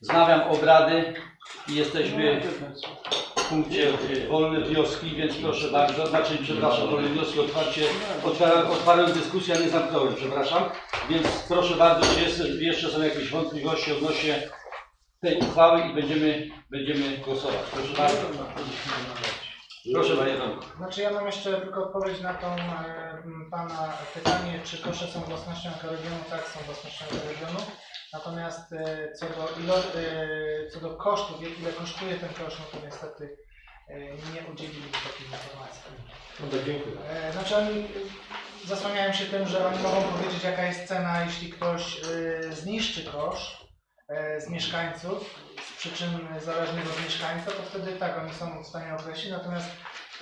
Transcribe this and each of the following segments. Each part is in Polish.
Znawiam obrady i jesteśmy w punkcie wolne wnioski, więc proszę bardzo, znaczy przepraszam, wolne wnioski, otwarcie, otwieram, otwarłem dyskusję, a nie zamknąłem, przepraszam. Więc proszę bardzo, czy jest, jeszcze są jakieś wątpliwości odnośnie tej uchwały i będziemy, będziemy głosować. Proszę bardzo. Proszę Panie Tomku. Znaczy ja mam jeszcze tylko odpowiedź na tą e, Pana pytanie, czy kosze są własnością ekoregionu? Tak, są własnością ekoregionu. Natomiast e, co do, ilo, e, co do kosztów, jak- ile kosztuje ten kosz, no to niestety e, nie udzielili mi takiej informacji. No tak, dziękuję. E, Znaczy oni e, zasłaniają się tym, że oni mogą powiedzieć jaka jest cena, jeśli ktoś e, zniszczy kosz e, z mieszkańców, przyczyn zależnych od mieszkańca, to wtedy tak, oni są w stanie określić, natomiast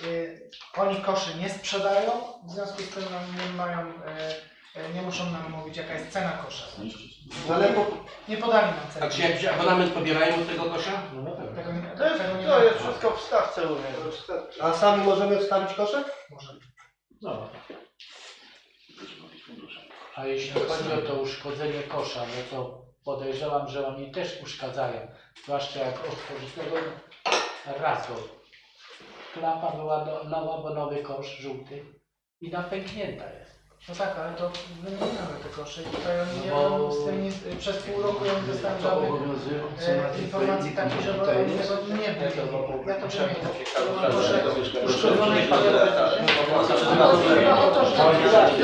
e, oni koszy nie sprzedają, w związku z tym no, nie mają, e, e, nie muszą nam mówić jaka jest cena kosza. Ale po... Nie podali nam ceny. A czy jakiś abonament pobierają od tego kosza? No na pewno. Tego nie, To jest, tego nie to jest wszystko w stawce u mnie. A sami możemy wstawić kosze? Może. No. A jeśli chodzi o to uszkodzenie kosza, no to podejrzewam, że oni też uszkadzają. Zwłaszcza jak otworzysz tego razu. Klapa była do, nowa, bo nowy kosz żółty i napęknięta jest. No tak, ale to wymieniamy te kosze i tutaj oni nie No bo- mają z tym nic, przez pół roku ja nie dostałem To żadnych obowiązuje e, informacji takich, żeby oni tego nie byli. Ja to wymienię. Proszę, uszkodzone Chyba o to, że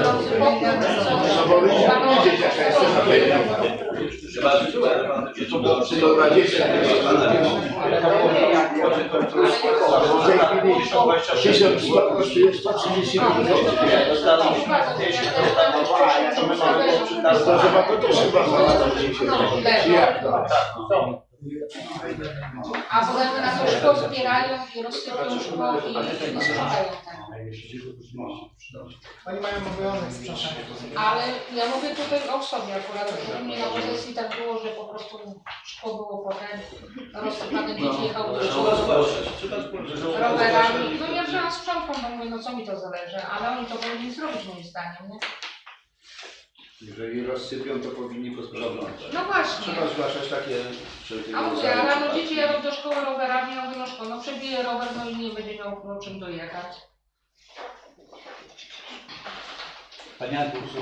drodzy pokój, Wiedzieć jaka jest cena tego. To było przy 120. W tej chwili 1100 kosztuje 135 zł. No to też chyba znalazło się. Czy jak to? A poza tym nas już pozbierają i rozsypią szkło i i sprzedają tak. Oni mają obowiązek sprzątania. Ale ja mówię tutaj o sobie akurat, że u mnie na posesji tak było, że po prostu szkło było potem rozsypane, dzieci jechały do szkoły rowerami. No ja wziąłam sprzątką, no mówię, no co mi to zależy, ale oni to powinni zrobić moim zdaniem, nie? Jeżeli rozsypią, to powinni posprzątać. No właśnie. Trzeba zgłaszać takie wszelkiego A mówię, rodzaju a rano przypadki. dzieci jadą do szkoły rowerami, ja mówię, no szkoda, no przebije rower, no i nie będzie miał no, czym dojechać.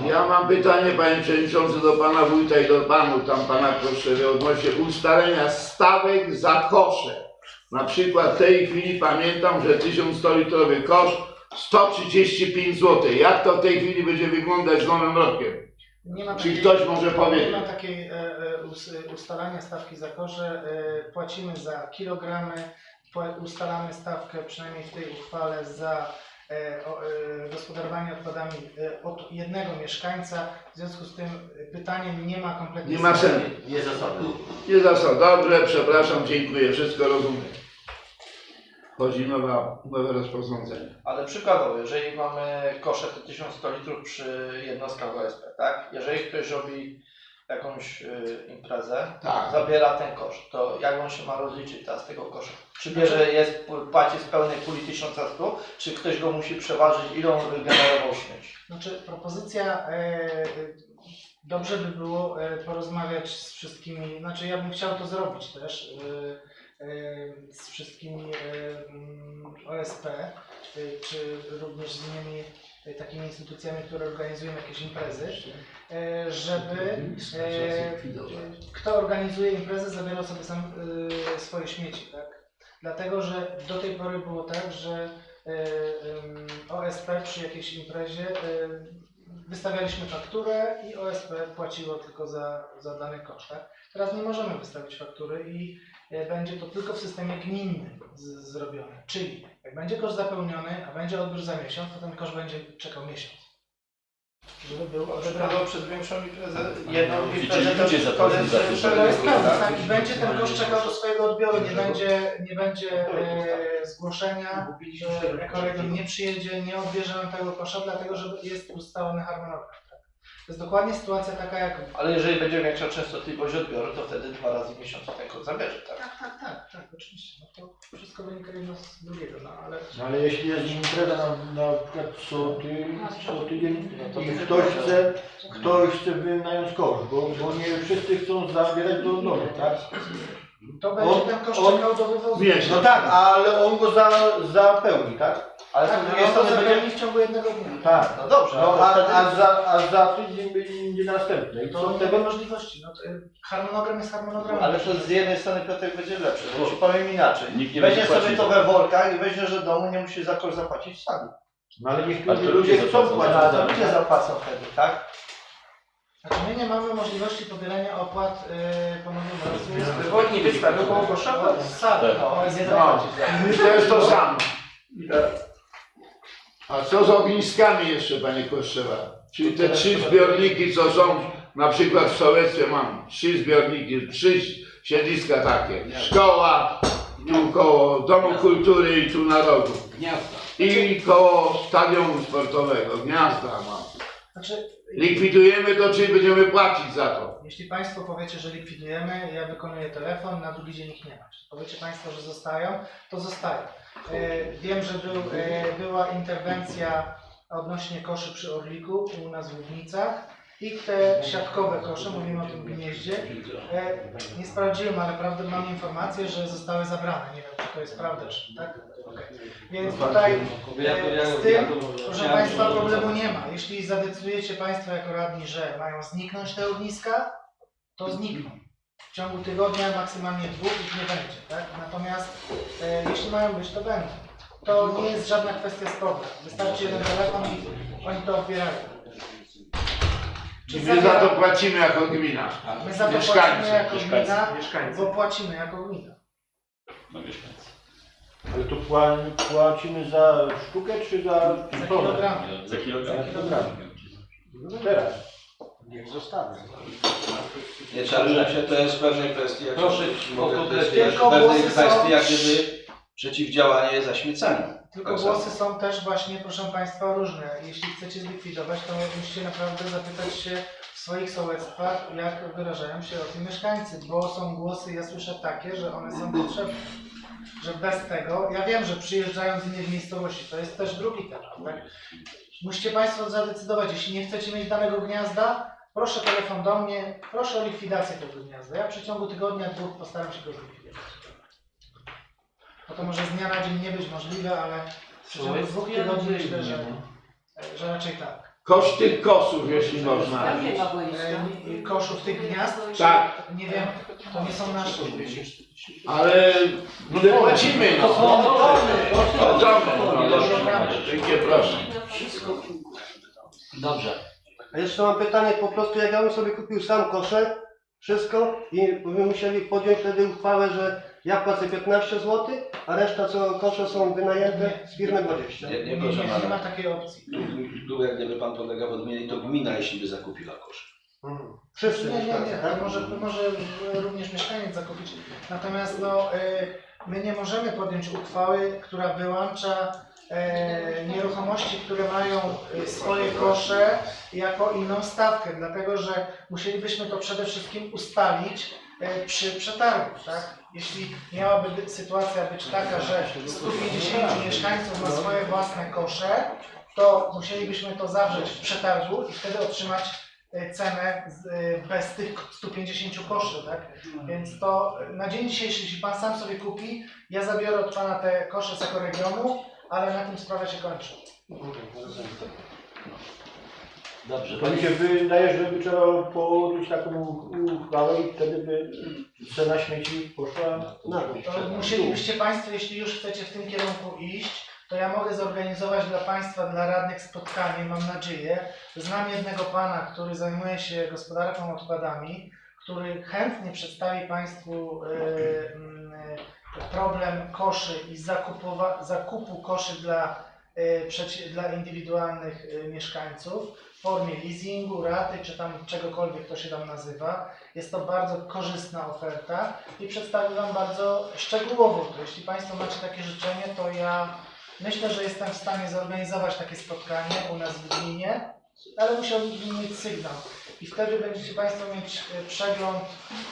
Ja mam pytanie panie przewodniczący do pana wójta i do panu tam pana proszę odnośnie ustalenia stawek za kosze. Na przykład w tej chwili pamiętam, że 1100 litrowy kosz 135 zł. Jak to w tej chwili będzie wyglądać z nowym rokiem? Nie ma Czy takiej, ktoś może nie powiedzieć? ma takiej e, e, us, ustalania stawki za kosze. E, płacimy za kilogramy, pła- ustalamy stawkę przynajmniej w tej uchwale za e, o, e, gospodarowanie odpadami e, od jednego mieszkańca. W związku z tym e, pytanie nie ma kompletnie Nie ma sensu. Nie zasadne. Nie zasad. Dobrze, przepraszam, dziękuję, wszystko rozumiem. Chodzi nowa, nowe rozporządzenie. Ale przykładowo, jeżeli mamy kosze te 1100 litrów przy jednostkach OSP, tak? Jeżeli ktoś robi jakąś y, imprezę, Tak. zabiera ten kosz, to jak on się ma rozliczyć teraz z tego kosza? Czy bierze, jest, płaci z pełnej puli 1100, czy ktoś go musi przeważyć, ile on wygenerował śmieci? Znaczy propozycja, e, dobrze by było e, porozmawiać z wszystkimi, znaczy ja bym chciał to zrobić też, e, z wszystkimi OSP, czy również z innymi e, takimi instytucjami, które organizują jakieś imprezy, e, żeby e, kto organizuje imprezę zabierał sobie sam swoje śmieci, tak? Dlatego, że do tej pory było tak, że OSP przy jakiejś imprezie wystawialiśmy fakturę i OSP płaciło tylko za, za dany koszt. Tak? Teraz nie możemy wystawić faktury i będzie to tylko w systemie gminnym z, zrobione. Czyli jak będzie koszt zapełniony, a będzie odbiór za miesiąc, to ten koszt będzie czekał miesiąc. Żeby był odebrany. Przez większą imprezę, jedną Widzicie, imprezę to, ludzie za to to jest za to, że- jest pewne, tak? I będzie ten koszt czekał do swojego odbioru, nie będzie, nie będzie e, zgłoszenia, że ekoregion nie przyjedzie, nie odbierze nam tego kosza, dlatego że jest ustalony harmonogram. To jest dokładnie sytuacja taka jak... Ale jeżeli będzie większa częstotliwość odbioru, to wtedy dwa razy w miesiącu ten kot zabierze, tak? Tak, tak, tak, tak, oczywiście. No to wszystko wynika jedno z drugiego, no ale... No ale jeśli jest impreza na, na przykład co, ty, co tydzień No to i to ktoś się chce, ktoś chce wynająć kosz, bo, bo nie wszyscy chcą zabierać do domu, tak? To będzie On- ten koszt on- czekał do wywozu. Wiesz, No tak, ale on go za, zapełni, tak? Ale Tak, z no drugiej to strony będzie... w ciągu jednego dnia. Tak. No dobrze, No, a, wtedy... a, za, a za tydzień będzie następny. I To wtedy? ma możliwości. No, to, harmonogram jest harmonogramem. Ale to z jednej strony Piotrek będzie lepszy, bo ci powiem inaczej. Nikt nie Weźmie będzie sobie to we workach i weźmie, że domu nie musi za kosz zapłacić sami. No ale to ludzie ludzie chcą płacić to ludzie zapłacą wtedy, tak? Znaczy my nie mamy możliwości pobierania opłat yy, ponownym razu. Wywodni wystawił koło kosza. Tak. O, nie nie zapłacić za To jest to samo. A co z ogniskami jeszcze, panie Kostrzewa? Czyli te trzy zbiorniki, co są, na przykład w sołectwie mam trzy zbiorniki, trzy siedliska takie. Szkoła, tu koło Domu Kultury i tu Narodu. Gniazda. I koło stadionu sportowego, gniazda mam. Znaczy, Likwidujemy to, czy będziemy płacić za to? jeśli Państwo powiecie, że likwidujemy, ja wykonuję telefon, na drugi dzień ich nie ma. Jeśli powiecie Państwo, że zostają, to zostają. E, wiem, że był, e, była interwencja odnośnie koszy przy Orliku u nas w Łubnicach i te siatkowe kosze, mówimy o tym gnieździe, e, nie sprawdziłem, ale prawdę mam informację, że zostały zabrane. Nie wiem, czy to jest prawda, czy tak? Więc tutaj Ja to- ja- e, z tym, proszę Państwa, problemu nie ma. Jeśli zadecydujecie Państwo jako radni, że mają zniknąć te ogniska, to znikną. W ciągu tygodnia, maksymalnie dwóch ich nie będzie, tak? Natomiast e, jeśli mają być, to będą. To nie jest żadna kwestia sporna. Wystarczy jeden telefon i oni to odbierają. I my za to płacimy jako gmina. My za to Mieszkańcy, płacimy jako gmina, Mieszkańcy. bo płacimy jako gmina. No mieszkańcy. Ale to pła- płacimy za sztukę czy za Za tonę? kilogram. Za kilogram. Za kilogram. No teraz. Niech zostawię. Nie trzeba się, to jest pewnej kwestii, jak Proszę mogę o kwestii, konkretnie. Tylko pewnej głosy są- kwestii, jak gdyby przeciwdziałanie zaśmiecaniu. Tylko Tak samo. głosy są też właśnie, proszę Państwa, różne. Jeśli chcecie zlikwidować, to musicie naprawdę zapytać się w swoich sołectwach, jak wyrażają się o tym mieszkańcy, bo są głosy, ja słyszę takie, że one są potrzebne. Że bez tego, ja wiem, że przyjeżdżają z innych miejscowości, to jest też drugi temat, tak? Musicie Państwo zadecydować, jeśli nie chcecie mieć danego gniazda, proszę telefon do mnie, proszę o likwidację tego gniazda. Ja w przeciągu tygodnia, dwóch postaram się go zlikwidować. No to może z dnia na dzień nie być możliwe, ale w przeciągu dwóch tygodni myślę, że, że raczej tak. Koszt tych kosów, jeśli można. Nie ma E, boiska. Koszów tych gniazd? Tak. Nie wiem, to nie są nasze. Ale ile płacimy, no. O domy, no. Dziękuję, proszę. Dobrze. A jeszcze mam pytanie po prostu, jak ja bym sobie kupił sam koszę, wszystko i byśmy musieli podjąć wtedy uchwałę, że ja płacę 15 zł, a reszta co kosze są wynajęte z firmy 20. Nie, Nie, proszę nie, nie ma pana. takiej opcji. Tu, tu jak gdyby pan podlega w odmianie, to gmina, jeśli by zakupiła kosz. Mhm. Wszyscy Nie, nie, nie, tak? to może, może również mieszkaniec zakupić. Natomiast no, y, my nie możemy podjąć uchwały, która wyłącza e, nieruchomości, które mają y, swoje kosze jako inną stawkę, dlatego że musielibyśmy to przede wszystkim ustalić e, przy przetargu, tak? Jeśli miałaby być, sytuacja być taka, że 150 mieszkańców ma swoje własne kosze, to musielibyśmy to zawrzeć w przetargu i wtedy otrzymać e, cenę z, e, bez tych 150 koszy, tak? Więc to na dzień dzisiejszy, jeśli Pan sam sobie kupi, ja zabiorę od Pana te kosze z jako regionu, ale na tym sprawa się kończy. Dobrze. To mi się wydaje, że by trzeba podjąć taką uchwałę i wtedy by cena śmieci poszła na dół. To musielibyście Państwo, jeśli już chcecie w tym kierunku iść, to ja mogę zorganizować dla Państwa, dla radnych spotkanie, mam nadzieję. Znam jednego Pana, który zajmuje się gospodarką odpadami, który chętnie przedstawi Państwu e, e, problem koszy i zakupowa, zakupu koszy dla, e, przeci- dla indywidualnych e, mieszkańców formie leasingu, raty czy tam czegokolwiek to się tam nazywa. Jest to bardzo korzystna oferta i przedstawię Wam bardzo szczegółowo to. Jeśli Państwo macie takie życzenie, to ja myślę, że jestem w stanie zorganizować takie spotkanie u nas w gminie ale musiałbym mieć sygnał. I wtedy będziecie Państwo mieć e, przegląd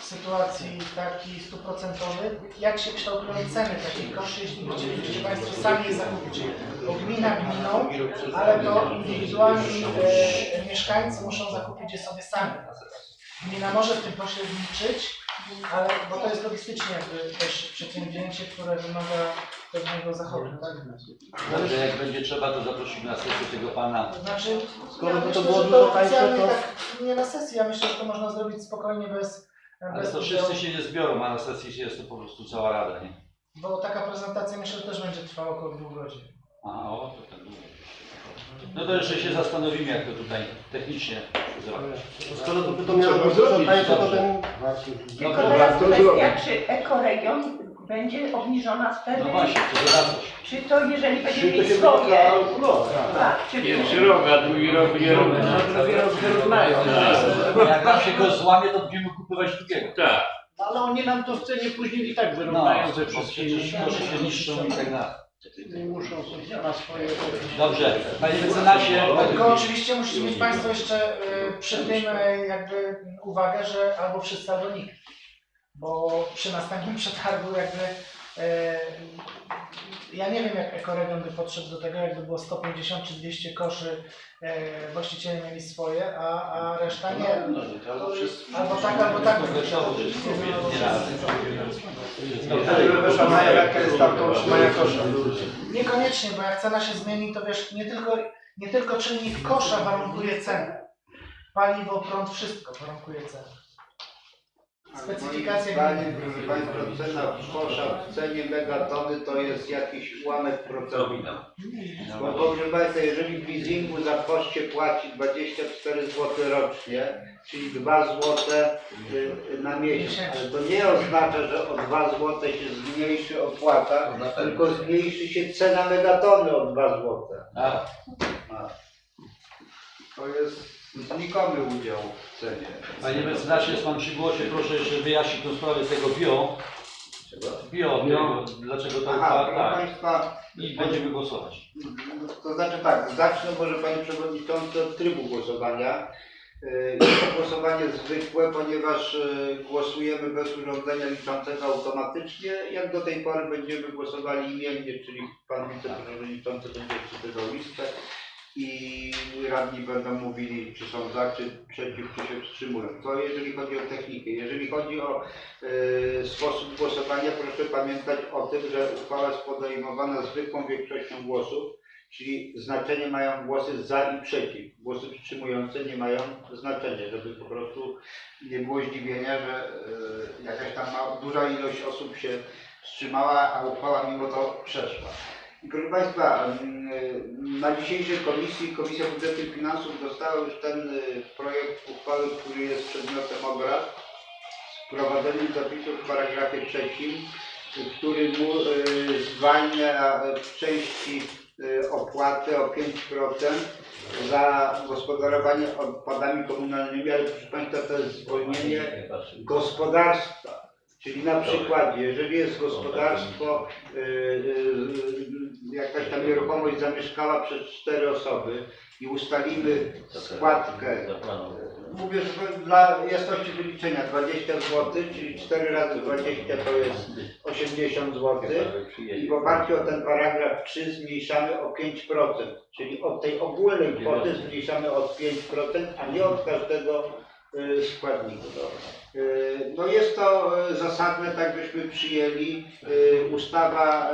sytuacji taki stuprocentowy, jak się kształtują ceny takich koszy, jeśli będziecie Państwo sami je zakupić. Bo gmina gminą, ale to indywidualni e, mieszkańcy muszą zakupić je sobie sami. Gmina może w tym pośredniczyć, ale bo to jest logistycznie jakby też przedsięwzięcie, które wymaga pewnego zachodu. Tak? Dobrze, jak będzie trzeba, to zaprosimy na sesję tego pana. To znaczy, Skoro by to myślę, było że dużo tańsze, oficjalnie to- tak nie na sesji, ja myślę, że to można zrobić spokojnie bez, Ale bez to udziału, wszyscy się nie zbiorą, a na sesji jest to po prostu cała rada, nie? bo taka prezentacja myślę, że też będzie trwała około dwóch godzin. A, o, to tak długo. No to jeszcze się zastanowimy, jak to tutaj technicznie zrobić. Skoro to by to miało Trzeba być dużo zrobić, to dobrze. ten... No, Tylko to, teraz kwestia, zrobić. czy ekoregion będzie obniżona wtedy, no właśnie, to coś. czy to jeżeli będzie Czyli to mieć się swoje, kalkulować. tak, czy Pierwszy rok, a drugi rok nie rok. drugi rok wyrównają. Jak nam się go złamie, to będziemy kupywać drugiego. Tak. Ale oni nam to w cenie później i tak No, wyrównają ze bo wszystkim. przecież się niszczą i tak dalej. Muszą na swoje... Dobrze, panie mecenasie, Tylko oczywiście musicie mieć Państwo jeszcze y, przy tym y, jakby uwagę, że albo wszyscy, albo nikt. Bo przy następnym przetargu jakby y, ja nie wiem jak Ekoregion by podszedł do tego, jakby było 150 czy 200 koszy, y, właściciele mieli swoje, a, a reszta nie. Albo tak, albo tak. Nie razem. Wtedy wyszła Maja, jaka jest kosza. Niekoniecznie, bo jak cena się zmieni, to wiesz, nie tylko, nie tylko czynnik kosza warunkuje cenę. Paliwo, prąd, wszystko warunkuje cenę. Specyfikacja Zdaniem, proszę Państwa, cena kosza w cenie megatony to jest jakiś ułamek procenta. Bo proszę Państwa, jeżeli w leasingu za poście płaci 24 zł rocznie, czyli 2 zł y, na miesiąc, ale to nie oznacza, że o 2 zł się zmniejszy opłata, tylko zmniejszy się cena megatony o 2 zł. A, To jest znikomy udział w cenie. Panie mecenasie, jest pan przy głosie, proszę jeszcze wyjaśnić tą sprawę tego bio. Bio, tego, dlaczego to Aha, tak, proszę tak. Państwa, I będziemy głosować. To znaczy tak, zacznę może Panie Przewodniczący od trybu głosowania. Y, Jest to głosowanie zwykłe, ponieważ y, głosujemy bez urządzenia liczącego automatycznie. Jak do tej pory będziemy głosowali imiennie, czyli Pan Wiceprzewodniczący będzie czytywał listę i radni będą mówili, czy są za, czy przeciw, czy się wstrzymują. To jeżeli chodzi o technikę. Jeżeli chodzi o y, sposób głosowania, proszę pamiętać o tym, że uchwała jest podejmowana zwykłą większością głosów, czyli znaczenie mają głosy za i przeciw. Głosy wstrzymujące nie mają znaczenia, żeby po prostu nie było zdziwienia, że y, jakaś tam duża ilość osób się wstrzymała, a uchwała mimo to przeszła. I proszę Państwa, mm, na dzisiejszej komisji, Komisja Budżetu i Finansów dostała już ten y, projekt uchwały, który jest przedmiotem obrad z wprowadzeniem zapisów w paragrafie trzecim, który mu y, zwalnia y, w części y, opłatę o 5% za gospodarowanie odpadami komunalnymi, ale proszę Państwa to jest zwolnienie gospodarstwa. Czyli na przykładzie, jeżeli jest gospodarstwo, jakaś tam nieruchomość zamieszkała przez cztery osoby i ustalimy składkę, mówię, że dla jasności wyliczenia 20 zł, czyli 4 razy 20 to jest 80 zł i w oparciu o ten paragraf 3 zmniejszamy o 5%, czyli od tej ogólnej kwoty zmniejszamy od 5%, a nie od każdego y, składnika. Y, No jest to y, zasadne, tak byśmy przyjęli. Ustawa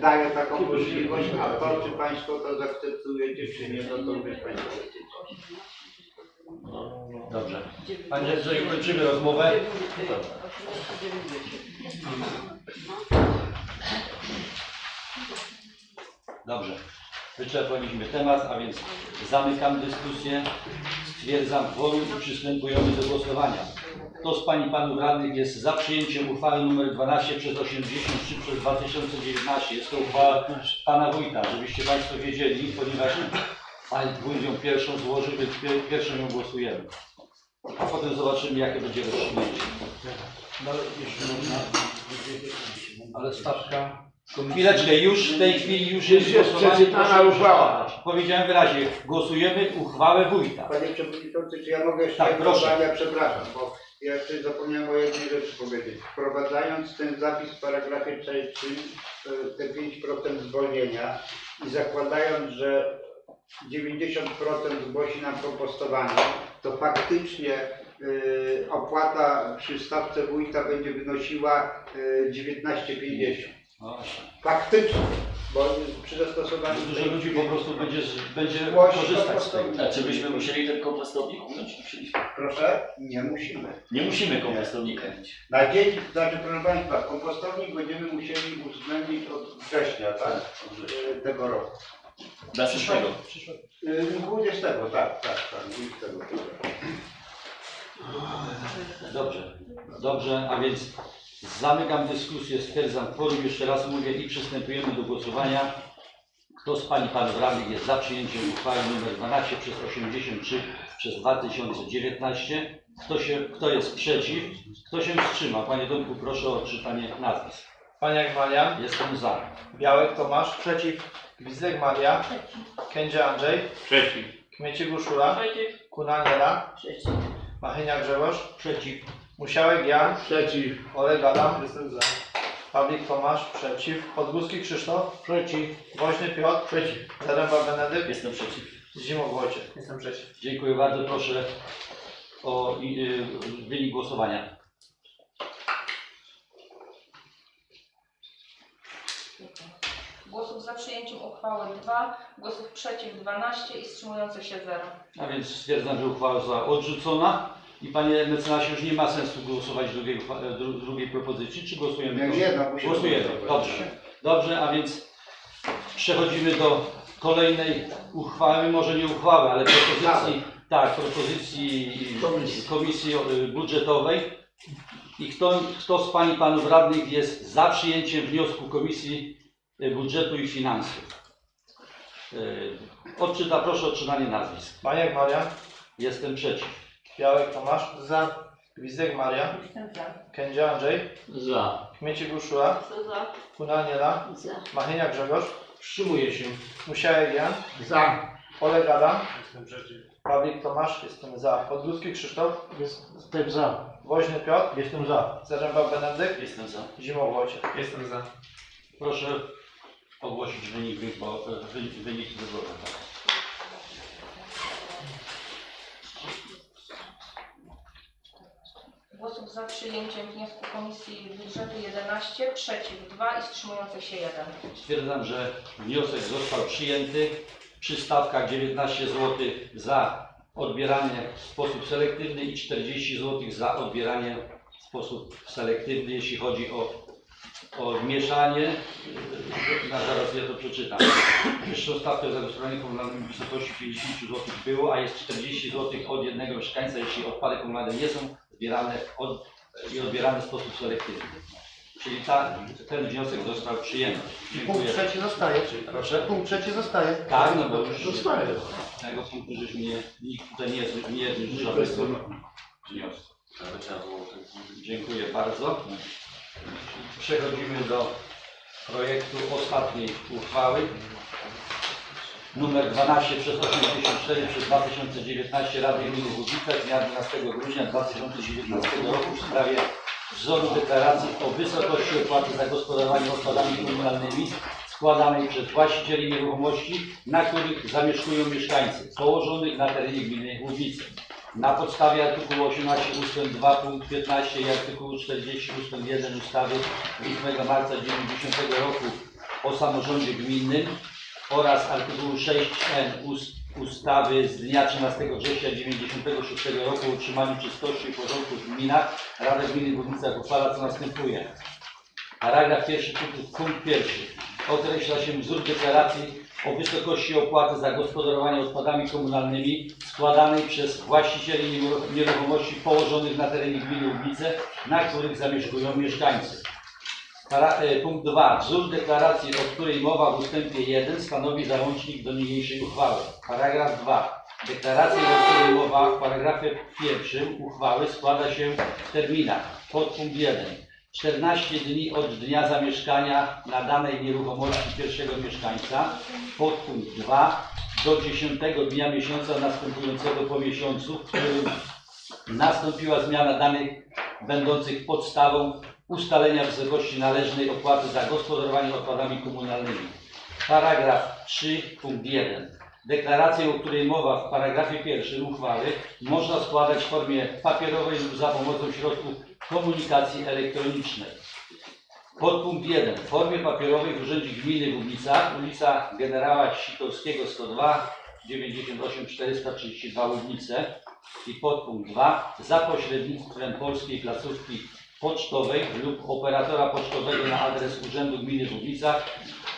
daje taką możliwość, a to czy Państwo to zaakceptujecie, czy nie, no to już Państwo decydują. Dobrze. Panie Rzeczniku, kończymy rozmowę. Dobrze. Wyczerpaliśmy temat, a więc zamykam dyskusję. Stwierdzam kworum i przystępujemy do głosowania. Kto z Pań i Panów Radnych jest za przyjęciem uchwały nr 12 przez 83 przez 2019? Jest to uchwała Pana Wójta, żebyście Państwo wiedzieli, ponieważ Pan Wójt ją pierwszą złożył, więc pier- pierwszą ją głosujemy. A potem zobaczymy, jakie będzie rozstrzygnięcie. Ale stawka... Chwileczkę, już w tej chwili już Jest jest głosowanie. przeczytana proszę uchwała. powiedziałem wyraźnie, głosujemy uchwałę wójta. Panie Przewodniczący, czy ja mogę jeszcze Tak, jedno proszę. zdanie? Przepraszam, bo ja jeszcze zapomniałem o jednej rzeczy powiedzieć. Wprowadzając ten zapis w paragrafie trzecim, e, te 5% zwolnienia i zakładając, że 90% zgłosi nam kompostowanie, to faktycznie e, opłata przy stawce wójta będzie wynosiła e, 19,50. No. Faktycznie, bo przy zastosowaniu... Dużo ludzi po prostu będzie, będzie korzystać z tego. A czy byśmy musieli ten kompostownik ująć? Musieliśmy. Proszę? Nie musimy. Nie musimy kompostownika mieć. Na dzień, znaczy proszę Państwa, kompostownik będziemy musieli uwzględnić od września, tak? E, Tego roku. Dla przyszłego. E, 20, tak, tak, tak, 20. Dobrze, dobrze, a więc zamykam dyskusję, stwierdzam kworum, jeszcze raz mówię i przystępujemy do głosowania. Kto z Pań i Panów Radnych jest za przyjęciem uchwały nr 12 przez 83 przez 2019? Kto, się, kto jest przeciw? Kto się wstrzyma? Panie Domku, proszę o odczytanie nazwisk. Paniak Maria, Jestem za. Białek Tomasz, przeciw. Gwizdek Maria, Kędzia Andrzej, Przeciw. Kmieciek Urszula, Kunaniela, Machynia Grzegorz, Przeciw. Musiałek Jan, Przeciw. Oleg Adam, jestem za. Pawlik Tomasz, przeciw. Podgórski Krzysztof, Przeciw. Woźny Piotr, przeciw. Zaręba Benedykt, Jestem przeciw. Zimow Wojciech. Jestem przeciw. Dziękuję bardzo. Proszę o i, y, wynik głosowania. Głosów za przyjęciem uchwały 2, głosów przeciw 12 i wstrzymujących się 0. A więc stwierdzam, że uchwała została odrzucona. I panie mecenasie, już nie ma sensu głosować drugiej, dru, drugiej propozycji, czy głosujemy? Nie, nie, no, musimy Głosujemy, głosować. dobrze. Dobrze, a więc przechodzimy do kolejnej uchwały, może nie uchwały, ale propozycji, tak, propozycji Komisji. komisji e, budżetowej. I kto, kto z Pań i Panów Radnych jest za przyjęciem wniosku Komisji e, Budżetu i Finansów? E, Odczyta, proszę o odczytanie nazwisk. Paniak Maria, Jestem przeciw. Białek Tomasz, za. Gwizdek Maria, Jestem za. Kędzia Andrzej, Za. Kmieciek Urszula, Kunaniela, Za. Machynia Grzegorz, Wstrzymuję się. Musiałek Jan, Za. Oleg Adam, Pawlik Tomasz, jestem za. Podgórski Krzysztof, Jestem za. Woźny Piotr, jestem za. Zaręba Benedykt, Jestem za. Zimow Wojciech. Jestem za. Proszę ogłosić wynik, wybo- wy- wyniki wyborów. Głosów za przyjęciem wniosku Komisji Budżetu 11, przeciw 2 i wstrzymujących się 1. Stwierdzam, że wniosek został przyjęty przy stawkach 19 zł za odbieranie w sposób selektywny i 40 zł za odbieranie w sposób selektywny, jeśli chodzi o, o mieszanie. Na zaraz ja to przeczytam. Wyższą stawkę za gospodarowanie komunalnym w wysokości 50 zł było, a jest 40 zł od jednego mieszkańca, jeśli odpady komunalne nie są zbierane od, i odbierane w sposób selektywny. Czyli ta, ten wniosek został przyjęty. Punkt Dziękuję. trzeci zostaje. Proszę? Punkt trzeci zostaje. Tak, no bo już Zostaje. tego punktu żeśmy nie, nikt tutaj nie, nie, nie żadnego wniosku. Dziękuję bardzo. Przechodzimy do projektu ostatniej uchwały. Numer 12 przez 84 przez 2019 Rady Gminy Łużyce z dnia 12 grudnia 2019 roku w sprawie wzoru deklaracji o wysokości opłaty za gospodarowanie odpadami komunalnymi składanej przez właścicieli nieruchomości, na których zamieszkują mieszkańcy, położonych na terenie gminy Łużyce. Na podstawie artykułu 18 ust. 2 punkt 15 i artykułu 40 ust. 1 ustawy z 8 marca 90 roku o samorządzie gminnym oraz artykułu 6n ust, ustawy z dnia 13 września 96 roku o utrzymaniu czystości i porządku w gminach Rada Gminy Górnicach uchwala co następuje. Paragraf pierwszy, punkt, punkt pierwszy. Określa się wzór deklaracji o wysokości opłaty za gospodarowanie odpadami komunalnymi składanej przez właścicieli nieruch- nieruchomości położonych na terenie gminy Łubnice, na których zamieszkują mieszkańcy. E, punkt 2. Wzór deklaracji, o której mowa w ustępie 1 stanowi załącznik do niniejszej uchwały. Paragraf 2. Deklarację, o której mowa w paragrafie pierwszym uchwały składa się w terminach. Podpunkt 1. 14 dni od dnia zamieszkania na danej nieruchomości pierwszego mieszkańca. Podpunkt 2. do 10 dnia miesiąca następującego po miesiącu, w którym nastąpiła zmiana danych będących podstawą ustalenia wysokości należnej opłaty za gospodarowanie odpadami komunalnymi. Paragraf 3 punkt 1. Deklarację, o której mowa w paragrafie pierwszym uchwały, można składać w formie papierowej lub za pomocą środków komunikacji elektronicznej. Podpunkt 1. W formie papierowej w Urzędzie Gminy w Łubnicach, ulica Generała Sikorskiego 102, 98 432 Łubnice. I podpunkt 2. Za pośrednictwem polskiej placówki pocztowej lub operatora pocztowego na adres Urzędu Gminy w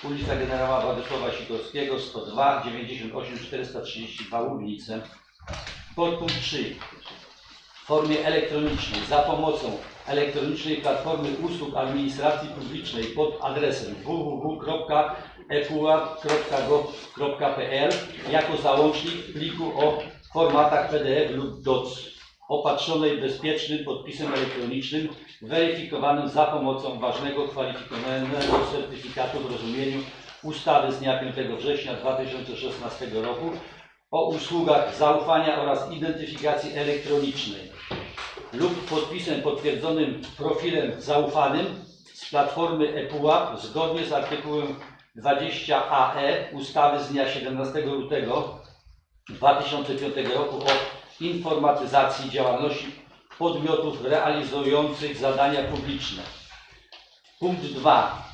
ulica Generała Władysława Sikorskiego 102, 98 432 Łubnice. Podpunkt 3 w formie elektronicznej za pomocą elektronicznej platformy usług administracji publicznej pod adresem www.epuap.gov.pl jako załącznik pliku o formatach PDF lub DOC opatrzonej bezpiecznym podpisem elektronicznym weryfikowanym za pomocą ważnego kwalifikowanego certyfikatu w rozumieniu ustawy z dnia 5 września 2016 roku o usługach zaufania oraz identyfikacji elektronicznej lub podpisem potwierdzonym profilem zaufanym z platformy ePUAP zgodnie z artykułem 20AE ustawy z dnia 17 lutego 2005 roku o informatyzacji działalności podmiotów realizujących zadania publiczne. Punkt 2.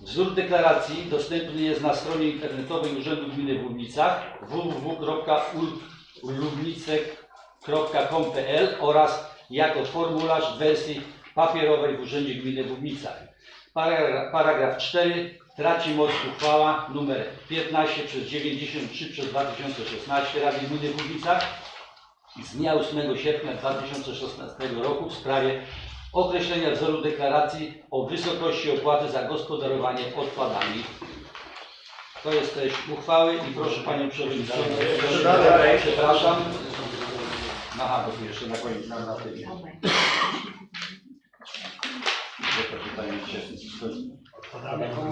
Wzór deklaracji dostępny jest na stronie internetowej Urzędu Gminy w Łubnicach www.ulubnice.com.pl oraz jako formularz wersji papierowej w Urzędzie Gminy w Łubnicach. Paragraf, paragraf 4 traci moc uchwała nr 15 przez 93 przez 2016 Rady Gminy w Łubnicach z dnia 8 sierpnia 2016 roku w sprawie określenia wzoru deklaracji o wysokości opłaty za gospodarowanie odpadami. To jest treść uchwały i proszę Panią Przewodniczącą. Przepraszam. Aha, bo tu jeszcze na koniec, na, na tym.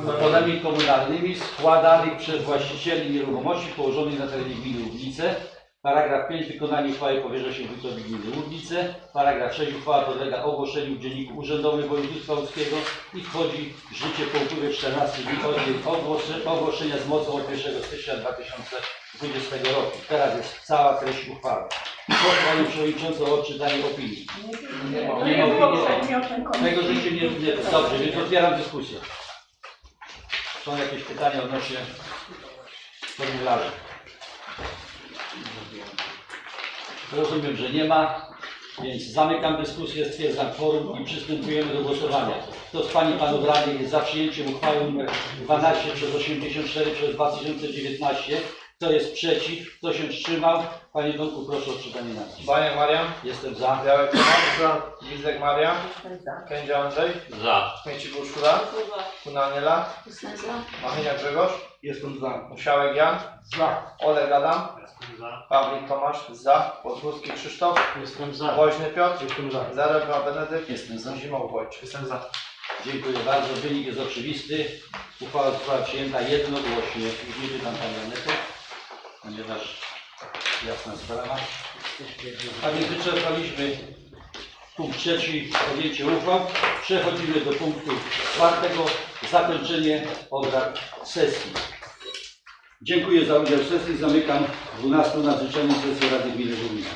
Odpadami komunalnymi składanych przez właścicieli nieruchomości położonych na terenie gminy Łubnice. Paragraf 5. Wykonanie uchwały powierza się wójtowi gminy Łubnice. Paragraf 6. Uchwała podlega ogłoszeniu w Dzienniku Urzędowym Województwa Łódzkiego i wchodzi w życie po upływie 14 dni od ogłoszenia z mocą od 1 stycznia 2020 roku. Teraz jest cała treść uchwały. Panią Przewodniczącą o odczytanie opinii. Nie ma opinii. Tego, się nie, nie... Dobrze, więc otwieram dyskusję. Są jakieś pytania odnośnie formularzy? Rozumiem, że nie ma, więc zamykam dyskusję, stwierdzam kworum i przystępujemy do głosowania. Kto z Pani Panów Radnych jest za przyjęciem uchwały nr 12 przez 84 przez 2019? Kto jest przeciw? Kto się wstrzymał? Panie Tomku, proszę o odczytanie nazwisk. Baniak Marian, Jestem za. Białek Tomasz, Gizek Marian, Kędzia Andrzej, Za. Śmieci Urszula, Kuna Aniela, Machynia Grzegorz, Jestem za. Musiałek Jan, Za. Oleg Adam, Pawlik Tomasz, za, Podgórski Krzysztof, Jestem za. Woźny Piotr, Jestem za. Zaręba Benedykt, Jestem za. Zimoł Wojciech. Jestem za. Dziękuję bardzo. Wynik jest oczywisty. Uchwała została przyjęta jednogłośnie. Już nie pytam Pani Anety, ponieważ jasna sprawa. A więc wyczerpaliśmy punkt trzeci, podjęcie uchwał. Przechodzimy do punktu czwartego, zakończenie obrad sesji. Dziękuję za udział w sesji. Zamykam 12 nadzwyczajną sesję Rady Gminy Górnicza.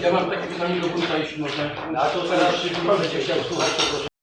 Ja mam takie pytanie do wójta, jeśli można. A to teraz, chciał słuchać, to proszę.